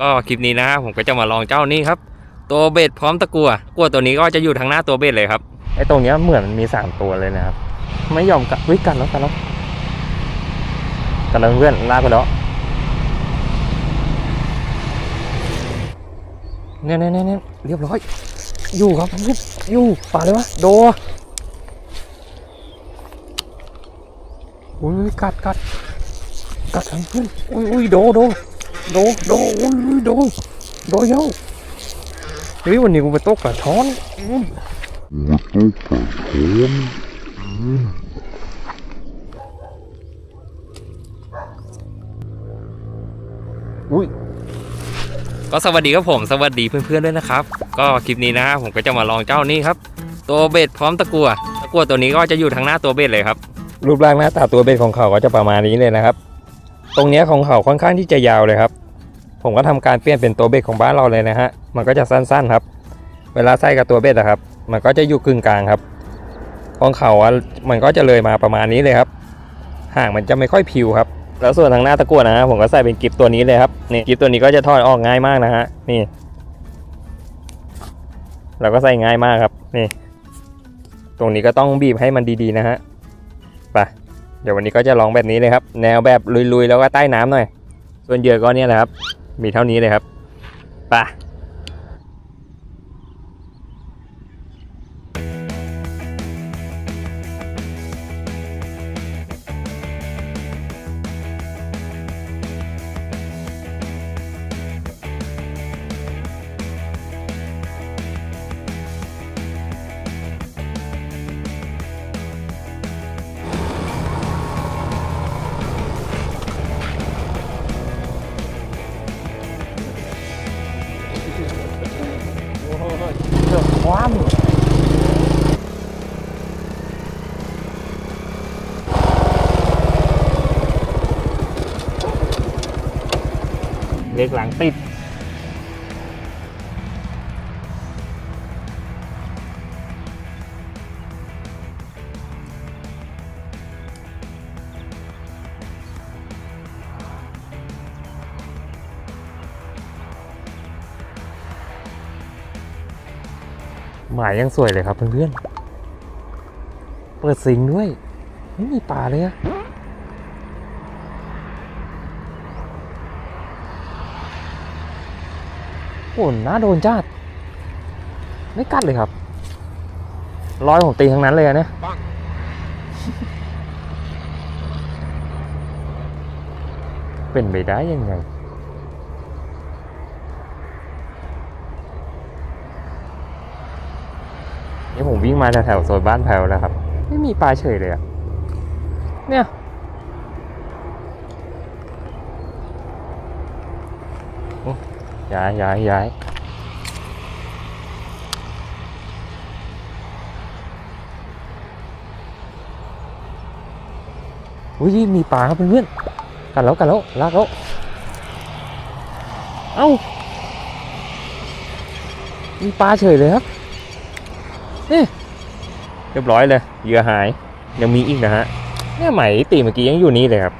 ก็คลิปนี้นะครับผมก็จะมาลองเจ้านี้ครับ ตัวเบ็ดพร้อมตะกัวกัวตัวนี้ก็จะอยู่ทางหน้าตัวเบ็ดเลยครับไอ้ตรงเนี้ยเหมือนมันมีสามตัวเลยนะครับ ไม่ยอมกัดวิ่งกันแล้วกันแล้วกันแล้วเพื่อนลากไปแล้วเนี่ยเนี่ยเนี่ยเนี่ยเรียบร้อย อยู่ครับเพื่อนอยู่ป่าเลยวะโดอุ้ยกัดกัดกัดทั้งเพื่อนอุ้ยอุ้ยโดโด โดโดอุ้ยอุ้ยโดโดเยอะเฮ้ยวันนี้กูไปตกกระท้อนอืมอุ้ยก็สวัสดีครับผมสวัสดีเพื่อนๆด้วยนะครับ ก็คลิปนี้นะครับผมก็จะมาลองเจ้านี้ครับ ตัวเบ็ดพร้อมตะกัวตะกัวตัวนี้ก็จะอยู่ทางหน้าตัวเบ็ดเลยครับ รูปร่างหน้าตาตัวเบ็ดของเขาก็จะประมาณนี้เลยนะครับ ตรงนี้ของเขาค่อนข้างที่จะยาวเลยครับ ผมก็ทำการเปลี่ยนเป็นตัวเบ็ดของบ้านเราเลยนะฮะ มันก็จะสั้นๆครับ เวลาใส่กับตัวเบ็ดอะครับ มันก็จะอยู่กึ่งกลางครับ ของเขาอะมันก็จะเลยมาประมาณนี้เลยครับ ห่างมันจะไม่ค่อยพิวครับ แล้วส่วนทางหน้าตะกั่วนะฮะผมก็ใส่เป็นกิฟตัวนี้เลยครับ นี่กิฟตัวนี้ก็จะทอดออกง่ายมากนะฮะ นี่ เราก็ใส่ง่ายมากครับ นี่ ตรงนี้ก็ต้องบีบให้มันดีๆนะฮะ ไป เดี๋ยววันนี้ก็จะลองแบบนี้เลยครับ แนวแบบลุยๆ แล้วก็ใต้น้ำหน่อย ส่วนเหยื่อก็เนี่ยแหละครับ มีเท่านี้เลยครับไป เล็กหลังติด หมายยังสวยเลยครับเพื่อนๆ เปิดสิงด้วย ไม่มีป่าเลยอะ โอ้น่าโดนจ้าดไม่กัดเลยครับร้อยของตีทั้งนั้นเลยอะเนี่ยเป็นไปได้ยังไงนี่ผมวิ่งมาแถวๆโซนบ้านแพลวแล้วครับ ไม่มีปลาเฉยเลยอะเนี่ยโอ้ ย้ายย้ายย้ายอุ้ยมีปลาครับเพื่อนๆกันแล้วกันแล้วลากแล้วเอ้ามีปลาเฉยเลยครับเรียบร้อยเลยเหยื่อหายยังมีอีกนะฮะเนี่ยไหมตีเมื่อกี้ยังอยู่นี่เลยครับ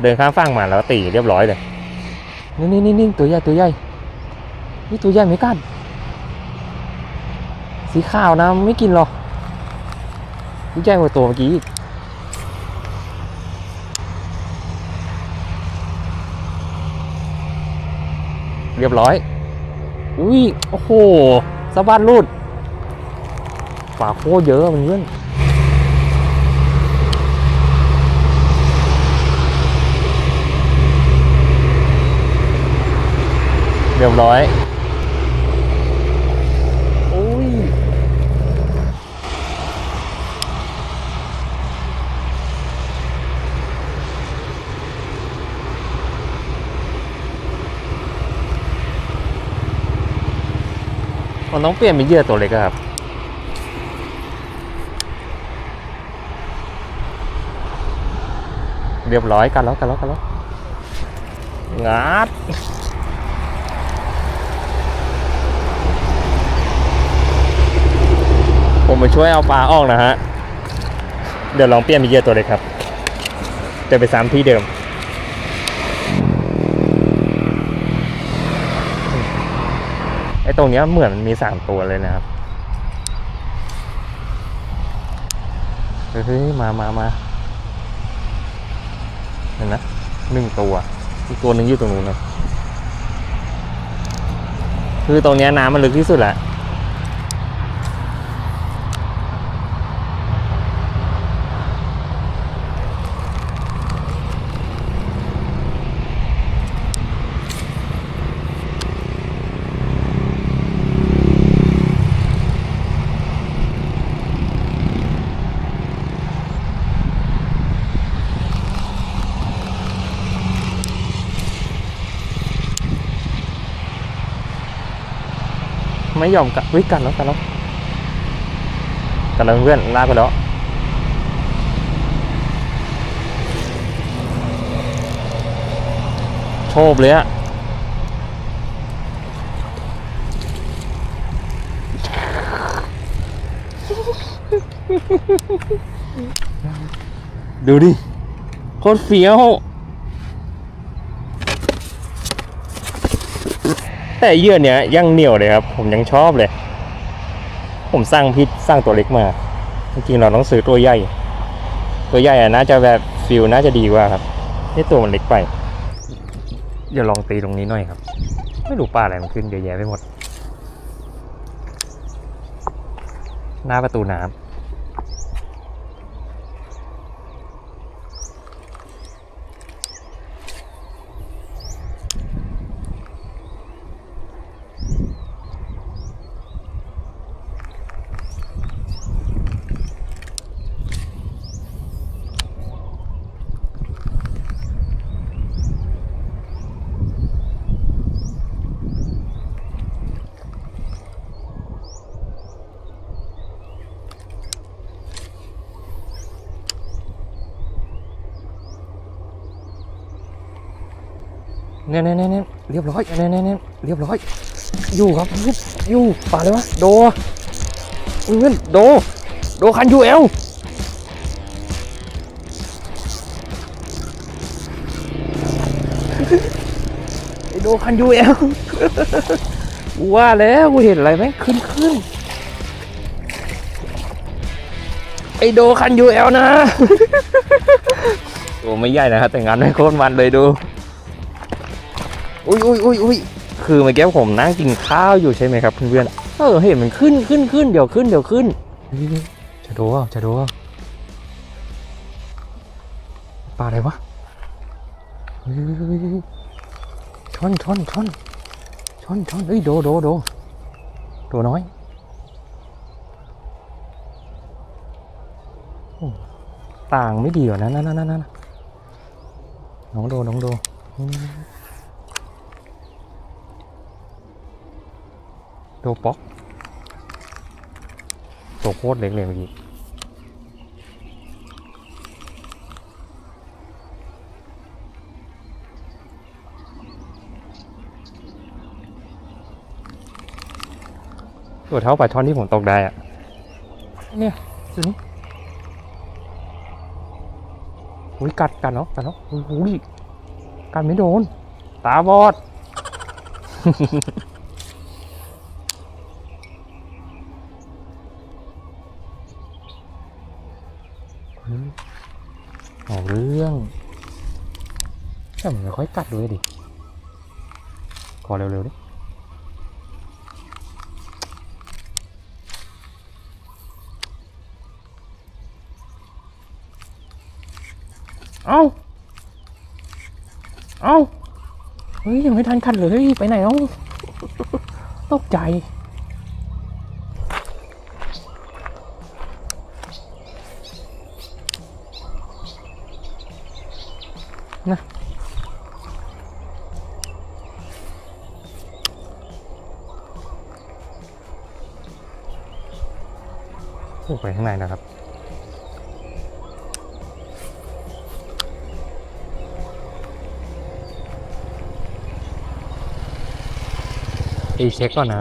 เดินข้ามฝั่งมาแล้วตีเรียบร้อยเลยนี่นี่นี่นี่ตัวใหญ่ตัวใหญ่ นี่ตัวใหญ่ไม่กัด สีขาวนะไม่กินหรอกตัวใหญ่กว่าตัวเมื่อกี้เรียบร้อย อุ้ย โอ้โหสะบัดรูดปลาโคเยอะมันเพื่อนเรียบร้อยโอ้ย มันต้องเปลี่ยนเป็นเหยื่อตัวเล็กอะครับเรียบร้อยกันแล้วกันแล้วกันแล้วงัดผมมาช่วยเอาปลาออกนะฮะ เดี๋ยวลองเปลี่ยนเป็นเหยื่อตัวเล็กครับ จะไปซ้ำที่เดิม รงนี้เหมือนมันมีสามตัวเลยนะครับเฮ้ยมามามาเห็นไหมหนึ่งตัว อีกตัวหนึ่งอยู่ตรงนู้นนะคือตรงนี้น้ำมันลึกที่สุดแหละ ไม่ยอมกัดวิกันแล้วกันแล้วกันแล้วเพื่อนลากไปแล้วโชบเลยอะดูดิโคตรเฟี้ยว แต่เยื่อเนี้ยยังเหนียวเลยครับ ผมยังชอบเลย ผมสร้างพิษสร้างตัวเล็กมา จริงๆเราต้องซื้อตัวใหญ่ ตัวใหญ่อะน่าจะแบบฟิลน่าจะดีกว่าครับนี่ตัวมันเล็กไปเดี๋ยวลองตีตรงนี้หน่อยครับ ไม่รู้ปลาอะไรมันขึ้นเยอะแยะไปหมด หน้าประตูน้ำ เนี่ยเนี่ยเนี่ยเรียบร้อยเนี่ยเนี่ยเนี่ยเรียบร้อย อยู่ครับอยู่ป่าเลยวะโดเพื่อนโด โดคันยูเอลไอโดคันยูเอลว่าแล้วกูเห็นอะไรไหมขึ้นขึ้นไอโดคันยูเอลนะตัวไม่ใหญ่นะครับแต่งานไม่โคตรมันเลยดู อุ้ยอุ้ยอุ้ยอุ้ยคือเมื่อกี้ผมนั่งกินข้าวอยู่ใช่ไหมครับเพื่อนๆเออเห็นมันขึ้นขึ้นขึ้นเดี๋ยวขึ้นเดี๋ยวขึ้นเจะดูว่าจะดูว่าปลาอะไรวะชนชนชนชนชนเอ้ยโดโดโดโดน้อยต่างไม่ดีกว่านั้นนั่นนั่นนั่นน้องโดน้องโดอืม โดป๊อกตัวโคตรเล็กเลยเมื่อกี้ตัวเท่าปลาช่อนที่ผมตกได้อะเนี่ยตัวนี้อุ้ยกัดกันเนาะกัดเนาะอุ้ยกัดไม่โดน ตาบอด ค่อยกัดด้วยดิ ขอเร็วๆดิเอาเอาเฮ้ย ยังไม่ทันกัดเลย ไปไหนเอ้าตกใจ ไปข้างในนะครับ อีเช็คก่อนนะ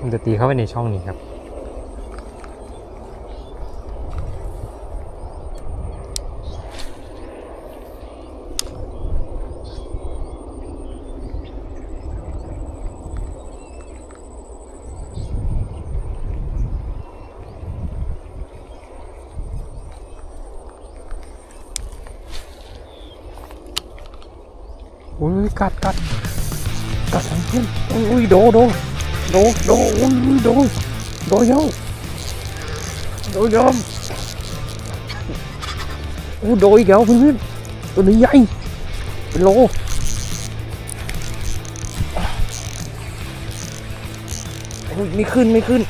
มันจะตีเข้าไปในช่องนี้ครับ อุ้ยกัดกัดกัดเพื่อนอุ้ยโดโดโดโดอุ้ยโดโดยาวโดยาวโอ้โดอีกแล้วเพื่อนๆตัวนี้ใหญ่เป็นโลโอ้ยไม่ขึ้นไม่ขึ้น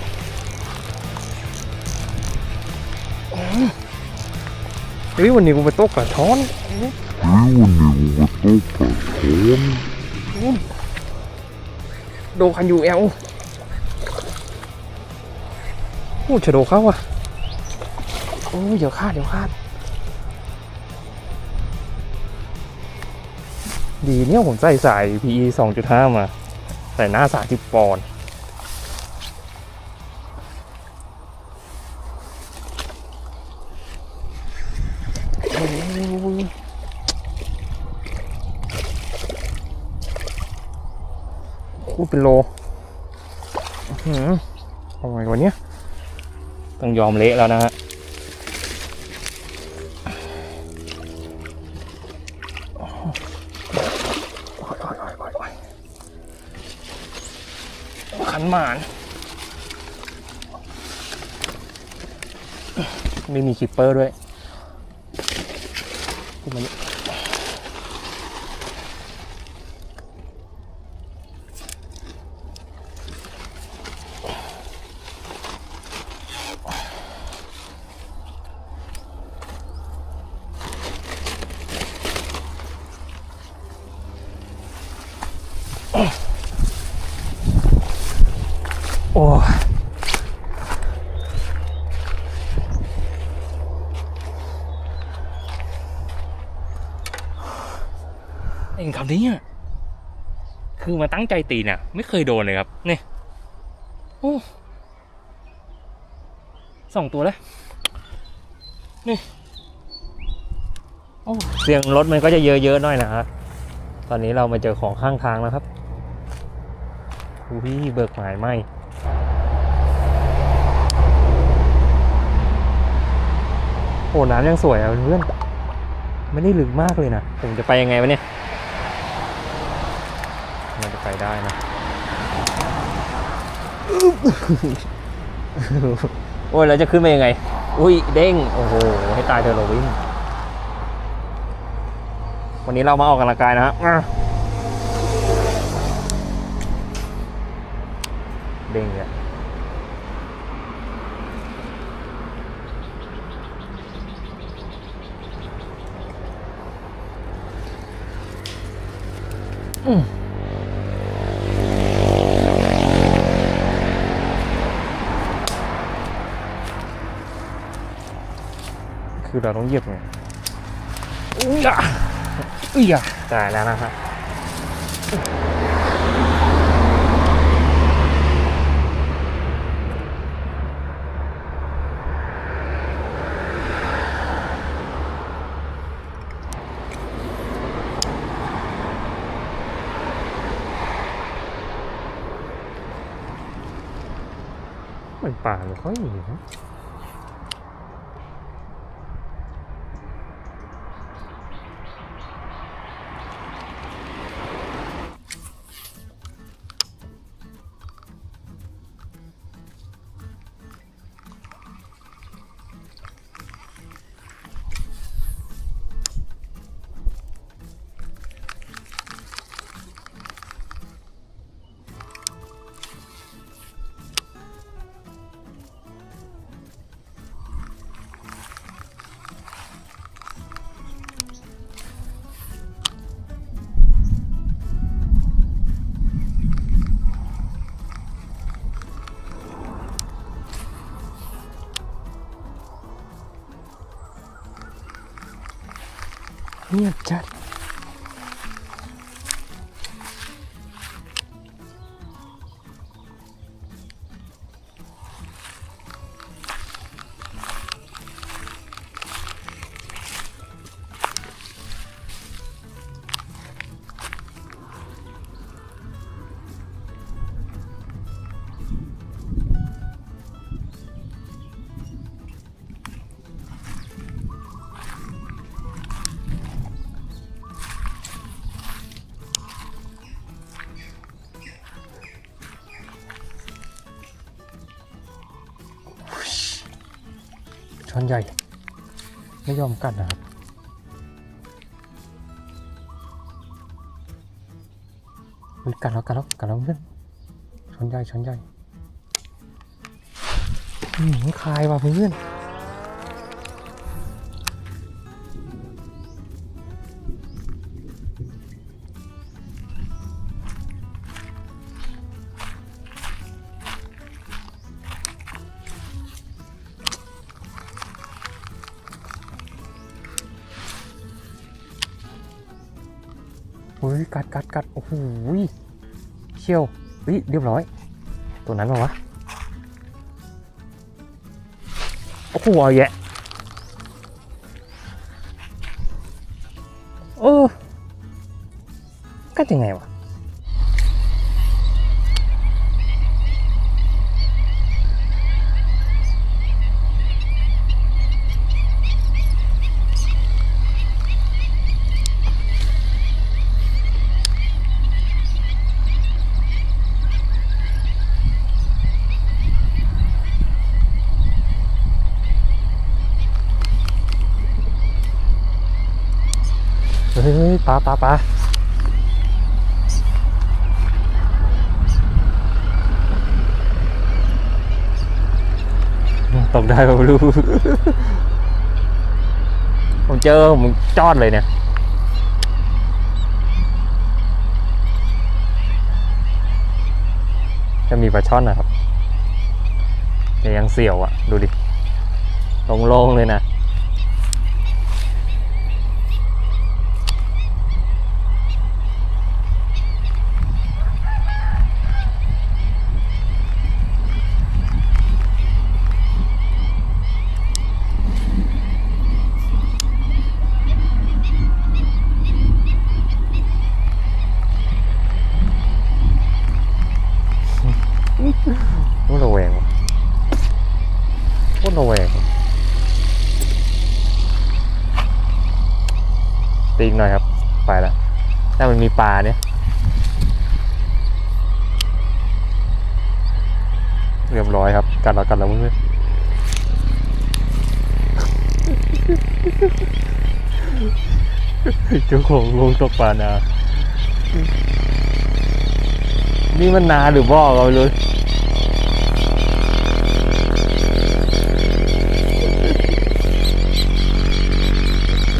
เฮ้ยวันนี้กูไปตกกระท้อน โดคันยูเอลโอ้จะโดเข้าอะ โอ้เดี๋ยวคาดเดี๋ยวคาด ดีเนี่ยผมใส่สาย PE 2.5 มา ใส่หน้า30ปอนด์โอ้ย คูด เป็นโลอื้อหือเอาไงวันนี้ต้องยอมเละแล้วนะฮะขันหมาน ไม่มีคิปเปอร์ด้วยขึ้นมานี่โเองคำนี้อ่คือมาตั้งใจตีน่ะ ไม่เคยโดนเลยครับนี่โอ้สองตัวแล้วนี่โอ้เสียงรถมันก็จะเยอะๆหน่อยนะฮะตอนนี้เรามาเจอของข้างทางแล้วครับอุ้ยเบิกหมายไหมโอ้น้ำยังสวยอะเพื่อนไม่ได้ลึกมากเลยนะผมจะไปยังไงวะเนี่ย ไปได้นะ โอ้ยเราจะขึ้นไปยังไง อุ้ยเด้ง โอ้โห ให้ตายเธอะโรบินวันนี้เรามาออกกำลังกายนะฮะอะเด้งเลยอืม เราต้องเหยียบไงอุ้ยอะอุ้ยอะตายแล้วนะฮะมันป่าไม่ค่อยมีนะ เงียบจัด ช้อนใหญ่ ไม่ยอมกัดนะครับมันกัดแล้วกัดแล้วกัดแล้วเพื่อนช้อนใหญ่ช้อนใหญ่อืมคายว่ะเพื่อน ฮ้ยกัดกัดกัดโอ้โหเชี่ยวเฮ้ยเรียบร้อย ตัวนั้นมาวะโอ้โหเอาแยะโอ้กัดยังไงวะ เฮ้ยปลาปลาปลาตกได้ป่ะไม่รู้ ผมเจอผมจอดเลยเนี่ยจะมีปลาช่อนนะครับแต่ยังเสี่ยวอะ ดูดิโลงๆเลยนะ โคตรระแวงว่ะโคตรระแวงว่ะตีอีกหน่อยครับ ไปแล้วถ้า มีปลาเนี่ยเรียบร้อยครับ กัดแล้วกัดแล้วเพื่อนเจ้าของลงตกปลานา นี่มันนาหรือบ่อก็ไม่รู้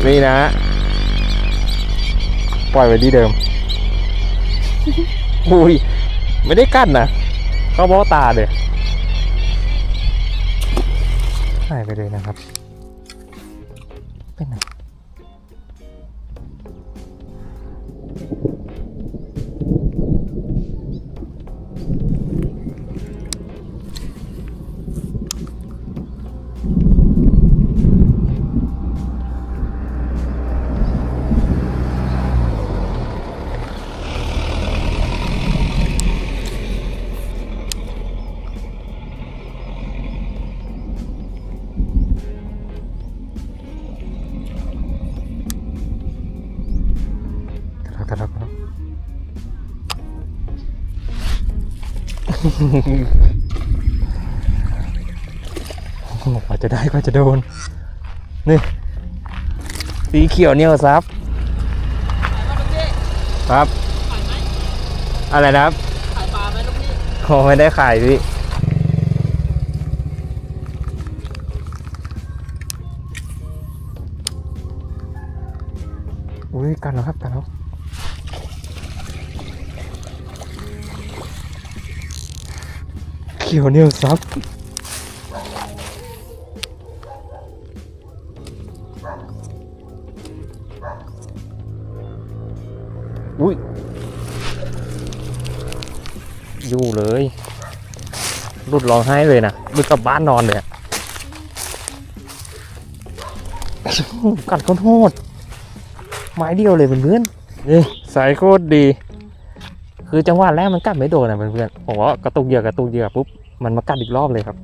นี่นะ ปล่อยไว้ที่เดิม อุ้ย ไม่ได้กั้นนะเข้าเบ้าตาเลยหายไปเลยนะครับ กว่าจะได้กว่าจะโดน นี่ สีเขียวเนี่ยซับ ครับ อะไรนะครับขายปลาไหมลูกพี่โอ้ไม่ได้ขายพี่อุ้ยกันแล้วครับกันแล้ว ขียวเนี่ยซับอุ้ยอยู่เลยรุดร้องไห้เลยนะรุดกลับบ้านนอนเลยอะกัดโคตรโหดไม้เดียวเลยเพื่อนๆนี่สายโคตรดี คือจังหวะแรกมันกัดไม่โดนนะเพื่อนๆผมว่ากระตุกเหยื่อกระตุกเหยื่อปุ๊บ มันมากัดอีกรอบเลยครับ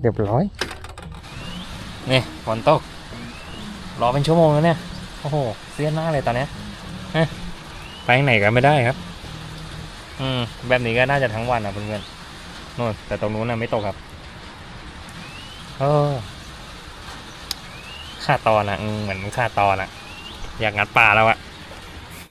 เรียบร้อยนี่ฝนตก รอเป็นชั่วโมงแล้วเนี่ย โอ้โหเสียหน้าเลยตอนเนี้ยฮะไปไหนกันไม่ได้ครับ อืม แบบนี้ก็น่าจะทั้งวันนะเพื่อนๆนู่นแต่ตรงนู้นน่ะไม่ตกครับเออขาดตอนอะอืมเหมือนมันขาดตอนอะ อยากงัดปลาแล้วอะ